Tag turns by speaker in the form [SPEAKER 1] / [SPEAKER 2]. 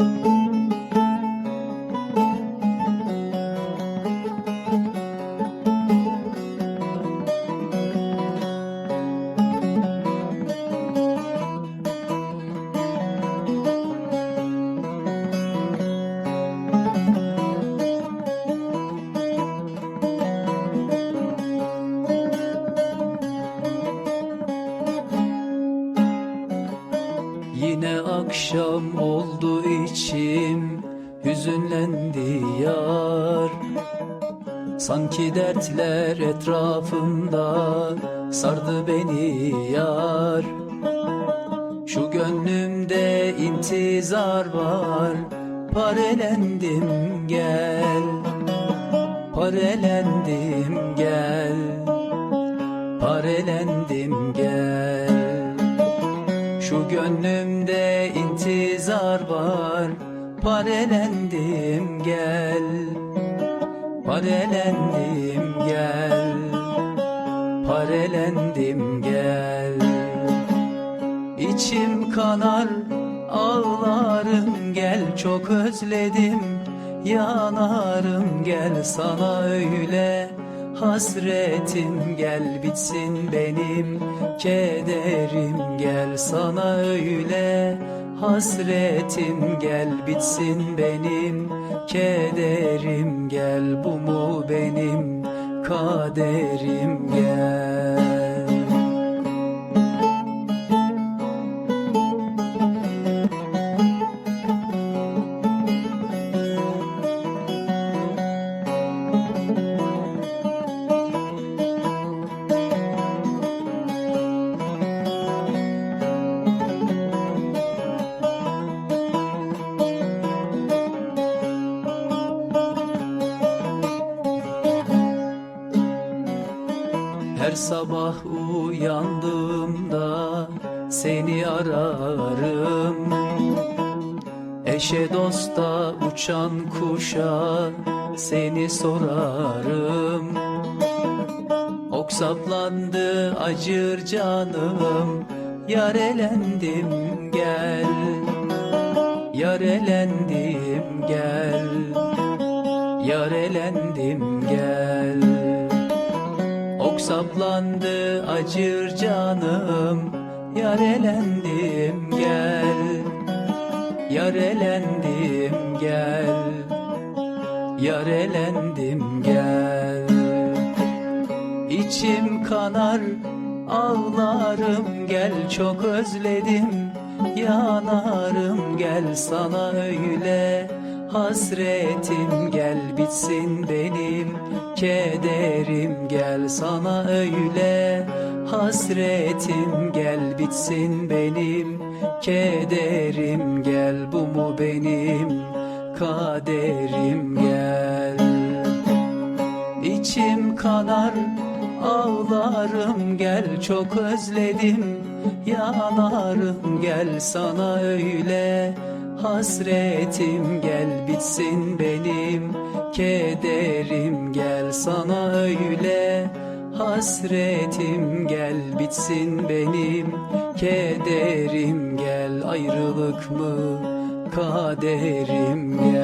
[SPEAKER 1] thank you akşam oldu içim hüzünlendi yar. Sanki dertler etrafımda sardı beni yar. Şu gönlümde intizar var Parelendim gel. Parelendim gel Parelendim gel gönlümde intizar var. Parelendim gel. Parelendim gel. Parelendim gel. İçim kanar ağlarım gel. Çok özledim Yanarım gel. Sana öyle Hasretim gel bitsin benim kederim gel sana öyle. Hasretim gel bitsin benim kederim gel bu mu benim kaderim gel Her sabah uyandığımda seni ararım. Eşe dosta uçan kuşa seni sorarım. Ok saplandı acır canım Yarelendim gel. Yarelendim gel. Yarelendim gel saplandı acır canım Yarelendim gel. Yarelendim gel. Yarelendim gel. İçim kanar ağlarım gel. Çok özledim Yanarım gel. Sana öyle Hasretim gel bitsin benim. Kederim gel sana öyle. Hasretim gel bitsin benim. Kederim gel bu mu benim? Kaderim gel. İçim kanar ağlarım gel çok özledim. Yanarım gel sana öyle Hasretim gel bitsin benim Kederim gel sana öyle. Hasretim gel bitsin benim Kederim gel ayrılık mı Kaderim gel